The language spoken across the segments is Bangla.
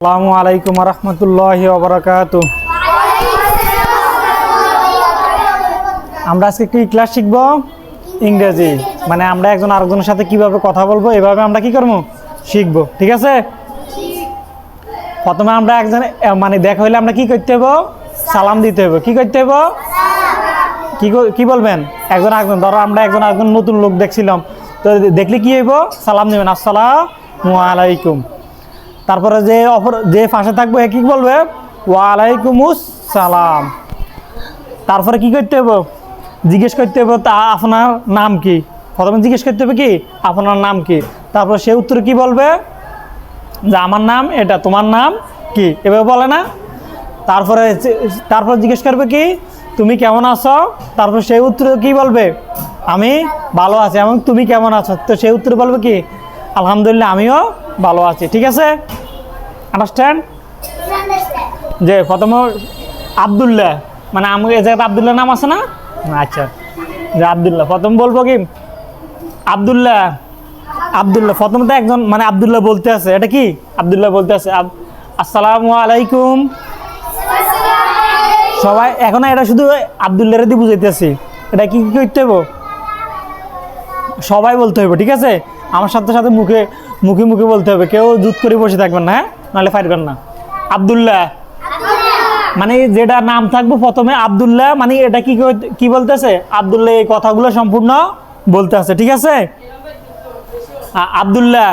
আসসালামু আলাইকুম রহমতুল্লাহ ওবরাকাত আমরা আজকে ক্লাস শিখব? ইংরেজি। মানে আমরা একজন আরেকজনের সাথে কীভাবে কথা বলব, এভাবে আমরা কি করব? শিখব, ঠিক আছে? প্রথমে আমরা একজন মানে দেখা হইলে আমরা কি করতে হব সালাম দিতে হবে কি করতে হব কি কি বলবেন? একজন আরেকজন। ধরো আমরা একজন আরেকজন নতুন লোক দেখছিলাম। তো দেখলে কি হইব? সালাম দেবেন আসসালামু আলাইকুম। তারপরে যে অপর যে পাশে থাকবে, এ কি বলবে? ওয়ালাইকুমুস সালাম। তারপরে কি করতে হবে জিজ্ঞেস করতে হবে তা আপনার নাম কি? প্রথমে জিজ্ঞেস করতে হবে কি? আপনার নাম কি? তারপর সে উত্তর কি বলবে? যে আমার নাম, এটা তোমার নাম কি? এভাবে বলে না। তারপরে তারপর জিজ্ঞেস করবে কি? তুমি কেমন আছো? তারপর সেই উত্তর কি বলবে? আমি ভালো আছি। এবং তুমি কেমন আছো? তো সেই উত্তর বলবে কি? আলহামদুলিল্লাহ, আমিও ভালো আছি। ঠিক আছে? আন্ডারস্ট্যান্ড যে প্রথমে আবদুল্লাহ। মানে আমি এই জায়গাতে আবদুল্লাহ নাম আছে না? আচ্ছা। যে আবদুল্লাহ। প্রথম বলব কি? আবদুল্লাহ। আবদুল্লাহ। প্রথমে তো একজন মানে আবদুল্লাহ বলতে আছে। এটা কি? আবদুল্লাহ বলতে আছে। আসসালামু আলাইকুম। সবাই, এখন এটা শুধু আবদুল্লাহ রেদি বুঝাইতেছি। এটা কি কি করতে হইব? সবাই বলতে হইব, ঠিক আছে? আমার সাথে সাথে মুখে মুখে মুখে বলতে হবে। কেউ জুত করে বসে থাকবেন না হ্যাঁ? নাহলে পারবেন না। আবদুল্লাহ। মানে যেটা নাম থাকবে প্রথমে আবদুল্লাহ মানে এটা কি কি বলতেছে? আবদুল্লাহ এই কথাগুলো সম্পূর্ণ বলতে আছে ঠিক আছে? আবদুল্লাহ।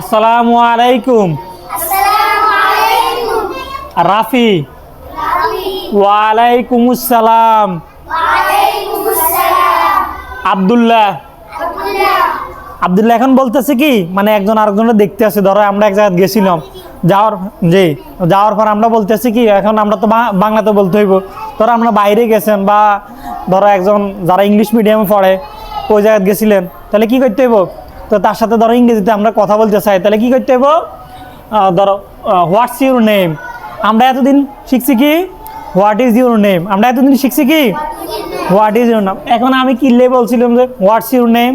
আসসালামু আলাইকুম। রাফি। ওয়ালাইকুম আসসালাম আবদুল্লাহ। আবদুল্লাহ এখন বলতেছে কি মানে একজন আরেকজনের দেখতে আছে ধরো আমরা এক জায়গায় গেছিলাম, যাওয়ার, জি, যাওয়ার পর আমরা বলতেছি কি, এখন আমরা তো বাংলাতে বলতে হইব, ধরো আমরা বাইরে গেছেন বা ধরো একজন যারা ইংলিশ মিডিয়ামে পড়ে, ওই জায়গায় গেছিলেন, তাহলে কি করতে হইব? তো তার সাথে ধরো ইংরেজিতে আমরা কথা বলতে চাই, তাহলে কি করতে হইব? ধরো হোয়াটস ইউর নেম আমরা এতদিন শিখছি কি হোয়াট ইজ ইউর নেম আমরা এতদিন শিখছি কি হোয়াট ইজ ইউর নাম এখন আমি কিনলে বলছিলাম যে হোয়াটস ইউর নেম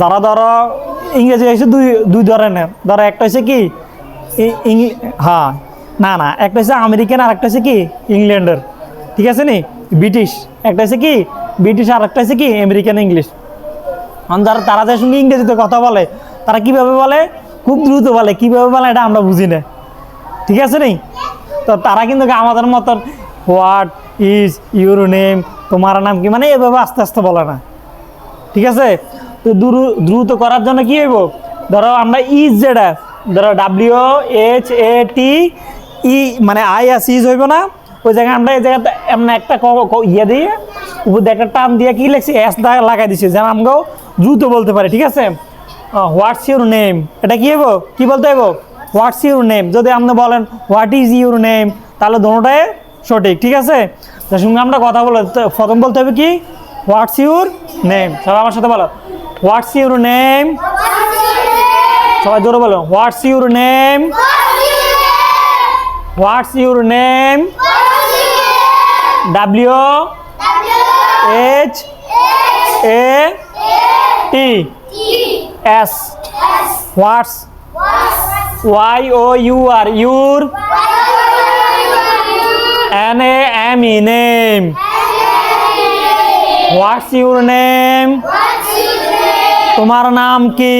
যারা ধরো ইংরেজি হয়েছে দুই দুই ধরনের ধরো একটা হচ্ছে কি হ্যাঁ না না, একটা হচ্ছে আমেরিকান আর একটা হচ্ছে কি, ইংল্যান্ডের। ঠিক আছে নি? ব্রিটিশ। একটা হচ্ছে কি, ব্রিটিশ আর একটা হচ্ছে কি, আমেরিকান ইংলিশ। যারা, তারা যার সঙ্গে ইংরেজিতে কথা বলে, তারা কীভাবে বলে? খুব দ্রুত বলে। কীভাবে বলে এটা আমরা বুঝি না। ঠিক আছে নি? তো তারা কিন্তু আমাদের মতন হোয়াট ইজ ইউর নেম, তোমার নাম কি মানে এভাবে আস্তে আস্তে বলে না। ঠিক আছে? তো দ্রু- দ্রুত করার জন্য কি হইব? ধরো আমরা ইজ যেটা ধরো ডাব্লিউ এইচ এ টি ই মানে আই আস ইজ হইব না? ওই জায়গায় আমরা, এই জায়গাতে এমন একটা ইয়ে দিয়ে, উপর দিয়ে একটা টান দিয়ে কি লিখছি? এস লাগাই দিছি, যেন আমরাও দ্রুত বলতে পারি, ঠিক আছে? হোয়াটস ইউর নেম এটা কি হইব? কি বলতে হইব? হোয়াটস ইউর নেম যদি আপনি বলেন হোয়াট ইজ ইউর নেম তাহলে দোনোটাই সঠিক, ঠিক আছে? তার সঙ্গে আমরা কথা বলে, প্রথম বলতে হবে কি? হোয়াটস ইউর নেম সবাই আমার সাথে বলো। হোয়াটস ইউর নেম সবাই জোরে বলো। What's your name what's your name W H A T S what's Y O U R your N A M E name what's your name তোমার নাম কি?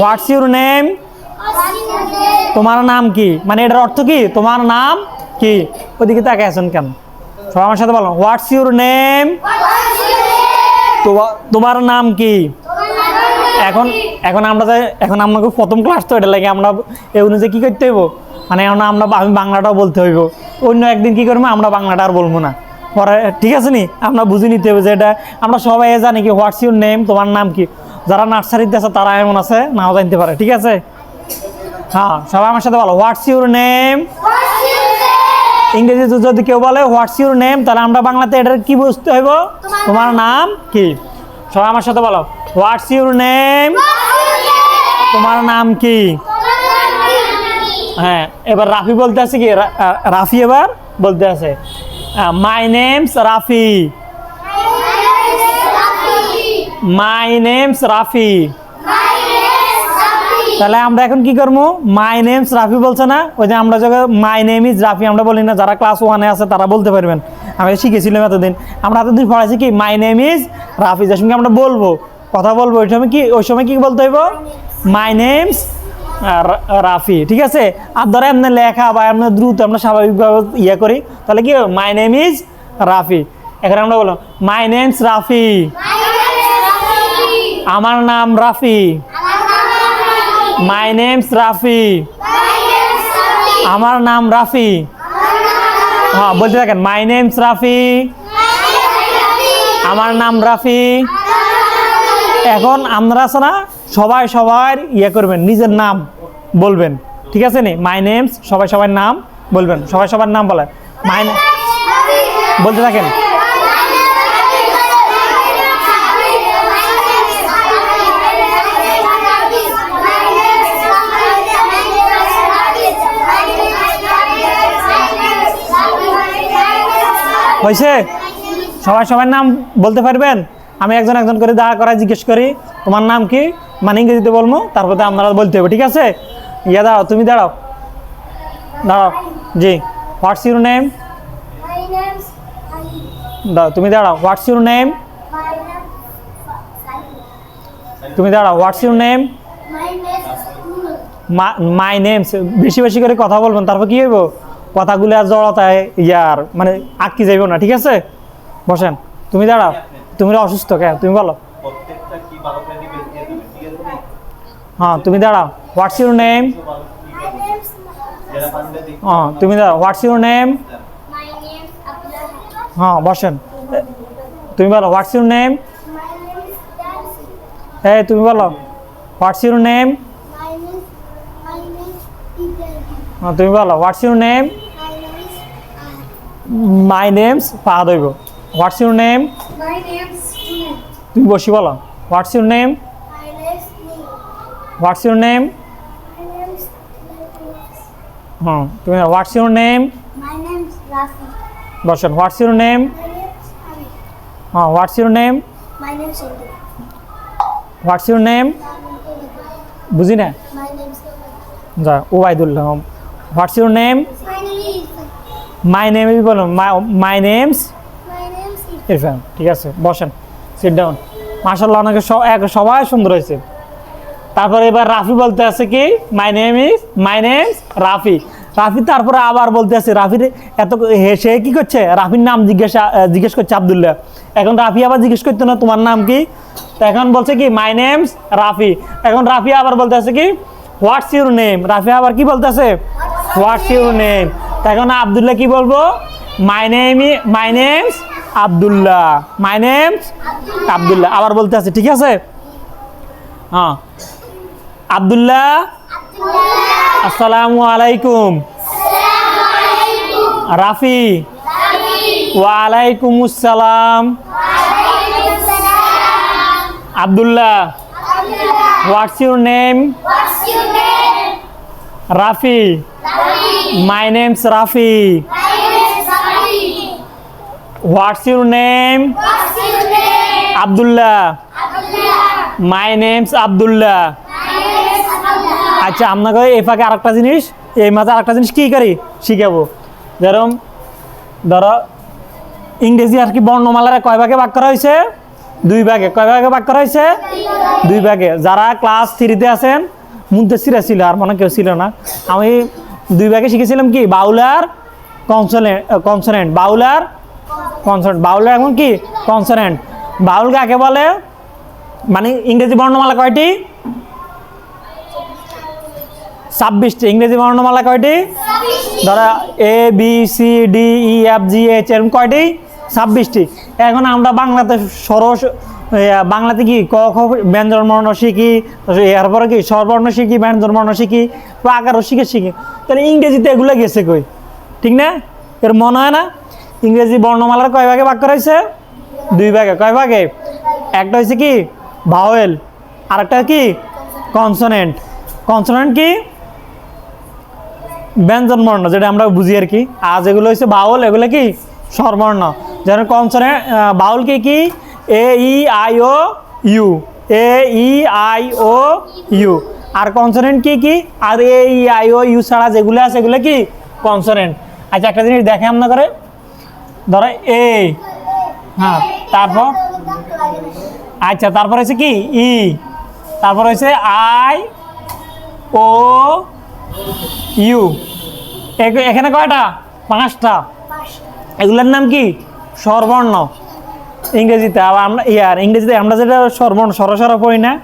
হোয়াটস ইউর নেম তোমার নাম কি? মানে এটার অর্থ কি? তোমার নাম কি? ওদিকে তাকে আছেন কেন? সবাই আমার সাথে বলো। হোয়াটস ইউর নেম তোমার নাম কি? এখন এখন আমরা এখন আমাকে প্রথম ক্লাস তো এটা লাগে আমরা এই অনুযায়ী কী করতে হইব? মানে এখন আমরা, আমি বাংলাটাও বলতে হইব। অন্য একদিন কী করব? আমরা বাংলাটা আর বলব না। পরে ঠিক আছে নি? আমরা বুঝে নিতে হবে যে এটা আমরা সবাই জানি কি হোয়াটস ইউর নেম তোমার নাম কি? যারা নার্সারিতে আছে তারা এমন আছে নাও জানতে পারে ঠিক আছে? হ্যাঁ সবাই আমার সাথে বলো হোয়াটস ইউর নেম ইংরেজিতে যদি কেউ বলে হোয়াটস ইউর নেম তাহলে আমরা বাংলাতে এটার কি বুঝতে হইব? তোমার নাম? কি? সবাই আমার সাথে বলো হোয়াটস ইউর নেম তোমার নাম কি? হ্যাঁ এবার রাফি বলতে আছে কি? রাফি এবার বলতে আছে। My name's Rafi my name's Rafi. তাহলে আমরা এখন কি করব? মাই নেমস রাফি বলছে না? ওই যে আমরা যখন মাই নেম ইজ রাফি আমরা বলি না, যারা ক্লাস ওয়ানে আছে তারা বলতে পারবেন। আমি শিখেছিলাম এতদিন। আমরা এতদিন পড়াইছি কি? মাই নেম ইজ রাফি যার সঙ্গে আমরা বলব? কথা বলব, ওই সময় কি ওই সময় কি বলতে হইব? মাই নেমস রাফি ঠিক আছে? আর ধরো এমনি লেখা বা এমনি দ্রুত আমরা স্বাভাবিকভাবে ইয়ে করি তাহলে কি মাই নেম ইজ রাফি এখানে আমরা বললাম মাই নেমস রাফি। আমার নাম রাফি। My name's Rafi. আমার নাম রাফি। হ্যাঁ বলতে থাকেন মাই নেমস রাফি। আমার নাম রাফি। এখন আমরা আছে না সবাই সবার ইয়ে করবেন, নিজের নাম বলবেন। ঠিক আছে নি? মাই নেমস সবাই সবার নাম বলবেন। সবাই সবার নাম বলেন। মাই বলতে থাকেন। হয়েছে সবাই সবার নাম বলতে পারবেন? আমি একজন একজন করে দাঁড়া করা জিজ্ঞেস করি, তোমার নাম কি? মানে ইংরেজিতে বলব তারপরে আপনারা বলতে হবে ঠিক আছে? ইয়া দাঁড়াও তুমি দাঁড়াও। দাঁড়াও জি হোয়াটস ইউর নেম. দাও তুমি দাঁড়াও হোয়াটস ইউর নেম. তুমি দাঁড়াও what's your name my name's বেশি বেশি করে কথা বলবেন তারপর কি হইব? কথাগুলো আর জড়তায় ইয়ার মানে আটকে যাইব না ঠিক আছে? বসেন তুমি দাঁড়াও তুমি অসুস্থ কে তুমি বলো প্রত্যেকটা কি ভালো করে নিবে দিয়ে দেবে ঠিক আছে নি? হ্যাঁ তুমি দাঁড়াও হোয়াটস ইউর নেম হ্যাঁ তুমি দাঁড়াও হোয়াটস ইউর নেম হ্যাঁ বসেন তুমি বলো হোয়াটস ইউর নেম. এই তুমি বলো হোয়াটস ইউর নেম. হ্যাঁ তুমি বলো what's your name. My name's পাহাদ হইব হোয়াটস ইউর নেম. তুমি বসি বলো what's your name. What's your name. হ্যাঁ তুমি হোয়াটস ইউর নেম. বসেন হোয়াটস ইউর নেম. হ্যাঁ what's your name My what's your name বুঝি না যা Obaidullah what's your name My name is my name বলো মাই নেমস ইরফান ঠিক আছে বসেন সিট ডাউন মার্শাল্লাহ অনেকে সবাই সুন্দর হয়েছে। তারপরে এবার রাফি বলতে আছে কি? My name is my name Rafi. Rafi তারপরে আবার বলতে আছে রাফির এত সে কি করছে? রাফির নাম জিজ্ঞাসা জিজ্ঞেস করছে আবদুল্লাহ। এখন রাফি আবার জিজ্ঞেস করতো না, তোমার নাম কি? এখন বলছে কি মাই নেমস রাফি। এখন রাফি আবার বলতে আছে কি হোয়াটস ইউর নেম রাফি আবার কি বলতে আছে হোয়াটস ইউর নেম এখন আবদুল্লাহ কি বলব? My name my name's Abdullah. My name's Abdullah. আবার বলতে আছে, ঠিক আছে? হ্যাঁ। আবদুল্লাহ আসসালামু আলাইকুম রাফি ওয়ালাইকুম আসসালাম Abdullah what's your name What's your name? Rafi my name's Rafi My name is Rafi. What's your name What's your name? Abdullah Abdullah. My name's Abdullah আচ্ছা আপনাকে এই ফাঁকে আরেকটা জিনিস, এই মাঝে আরেকটা জিনিস কি করি? শিখাবো। যেরকম ধরো, ইংরেজি আর কি বর্ণমালারে কয় ভাগে ভাগ করা হয়েছে? দুই ভাগে। কয় ভাগে ভাগ করা হয়েছে? দুই ভাগে। যারা ক্লাস থ্রিতে আছেন মুদ্দেসিরা ছিল, আর মনে কেউ ছিল না। আমি দুই ভাগে শিখেছিলাম কি? Vowel consonant consonant vowel consonant vowel এখন কি? কনসোনেন্ট বাউল কাকে বলে? মানে ইংরেজি বর্ণমালা কয়টি? ছাব্বিশটি ইংরেজি বর্ণমালা কয়টি? ধরো A B C D E F G H এরকম কয়টি? ছাব্বিশটি। এখন আমরা বাংলাতে সরস বাংলাতে কি ক খ ব্যঞ্জন বর্ণ শিখি? এরপরে কি স্বরবর্ণ শিখি ব্যঞ্জন বর্ণ শিখি? আকার শিখে শিখি। তাহলে ইংরেজিতে এগুলো গেছে কই? ঠিক না? এর মনে হয় না? ইংরেজি বর্ণমালার কয় ভাগে ভাগ করা হয়েছে? দুই ভাগে। কয় ভাগে? একটা হয়েছে কি? ভাওয়েল আরেকটা কি? কনসোনেন্ট কনসোনেন্ট কি? ব্যঞ্জন বর্ণ, যেটা আমরা বুঝি আর কি। আর এগুলো হচ্ছে বাউল, এগুলো কি? স্বরবর্ণ। যেমন কনসোনেন্ট বাউল কি কি? A E I O U. A E I O U. R consonant কি কি? আর এ ই আই ও ইউ ছাড়া যেগুলো আছে, এগুলো কি? কনসোনেন্ট। আচ্ছা একটা জিনিস দেখে আমরা করে। ধরো এ হ্যাঁ তারপর? আচ্ছা তারপর হচ্ছে কি? ই। তারপর হচ্ছে আই ও ইউ। এখানে কয়টা? পাঁচটা। এগুলোর নাম কি? স্বরবর্ণ। ইংরেজিতে আবার আমরা ইয়ার ইংরেজিতে আমরা যেটা স্বরবর্ণ সরসর পড়ি না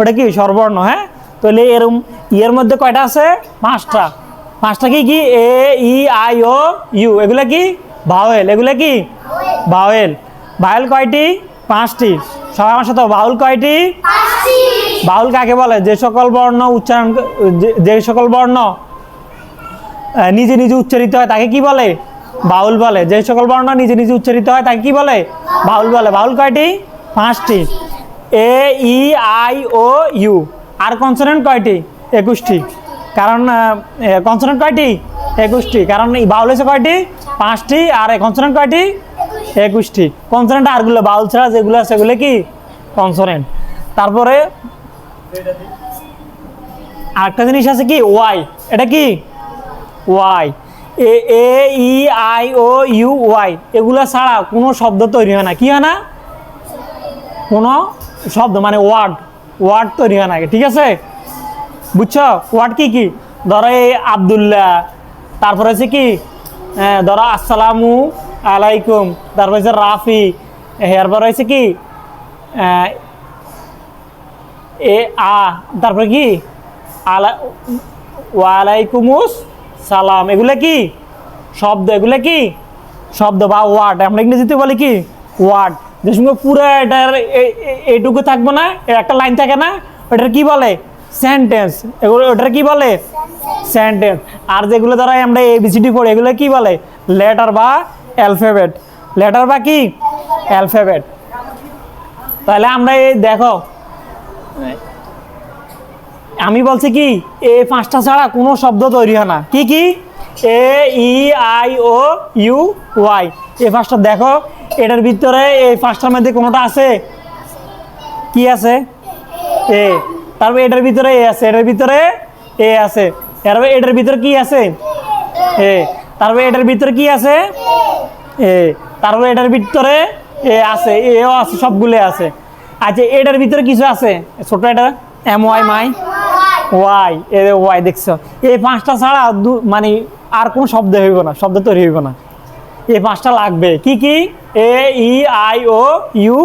ওটা কি? স্বরবর্ণ হ্যাঁ? তাহলে এরম ইয়ের মধ্যে কয়টা আছে? পাঁচটা। পাঁচটা কি কি? A E I O U. এগুলো কি? ভাওয়েল এগুলো কি? ভাওয়েল ভাওয়েল কয়টি? পাঁচটি। সবাই আমার সাথে বাউল কয়টি? বাউল কাকে বলে? যে সকল বর্ণ উচ্চারণ যে- সকল বর্ণ নিজে নিজে উচ্চারিত হয়, তাকে কি বলে? বাউল বলে। যে সকল বর্ণ নিজে নিজে উচ্চারিত হয়, তাকে কি বলে? বাউল বলে। বাউল কয়টি? পাঁচটি। A, E, I, O, U. R consonant কয়টি? একুশটি। কারণ কনসোনেন্ট কয়টি? একুশটি। কারণ বাউল হচ্ছে কয়টি? পাঁচটি। আর কনসোনেন্ট কয়টি? একুশটি। কনসোনেন্ট আরগুলো বাউল ছাড়া যেগুলো আছে, সেগুলো কি? কনসোনেন্ট তারপরে আরেকটা জিনিস আছে কি? ওয়াই। এটা কি? Y A A E I O U Y এগুলো ছাড়া কোনো শব্দ তৈরি হয় না। কি হয় না? কোনো শব্দ মানে ওয়ার্ড ওয়ার্ড তৈরি হয় না ঠিক আছে? বুঝছ? ওয়ার্ড কি কি? ধরো এই আবদুল্লাহ, তারপরে হচ্ছে কি? ধরো আসসালামু আলাইকুম, তারপরে হচ্ছে রাফি এরপর হচ্ছে কি? এ, আ, তারপরে কি? আলা, ওয়ালাইকুমুস সালাম, এগুলো কি? শব্দ, এগুলো কি? শব্দ বা ওয়ার্ড আমরা ইংরেজিতে বলি কি? ওয়ার্ড যে সঙ্গে পুরো এটার এইটুকু থাকব না, এর একটা লাইন থাকে না, ওটার কি বলে? সেন্টেন্স এগুলো, ওটার কি বলে? সেন্টেন্স আর যেগুলো ধরো আমরা এবিসিডি পড়ি, এগুলো কি বলে? লেটার বা অ্যালফাবেট লেটার বা কি? অ্যালফাবেট তাহলে আমরা এই, দেখো আমি বলছি কি, এ পাঁচটা ছাড়া কোনো শব্দ তৈরি হয় না। কি কি? A, E, I, O, U, Y. এ পাঁচটা দেখো, এটার ভিতরে এই পাঁচটার মধ্যে কোনোটা আছে? কি আছে? এ। তারপর এটার ভিতরে এ আছে, এটার ভিতরে এ আছে। তারপর এটার ভিতরে কি আছে? এ। তারপর এটার ভিতরে কি আছে? এ। তারপর এটার ভিতরে এ আছে, এও আছে সবগুলো আছে। আচ্ছা এটার ভিতরে কিছু আছে? ছোট এটা, M Y, my. Y, A Y দেখছ। এই পাঁচটা ছাড়া মানে আর কোনো শব্দ হইব না, শব্দ তৈরি হইব না। এই পাঁচটা লাগবে। কি কি? A, E, I, O, U,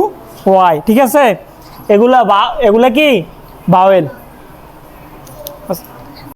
Y, ঠিক আছে? এগুলা বা এগুলা কি? বাওয়েল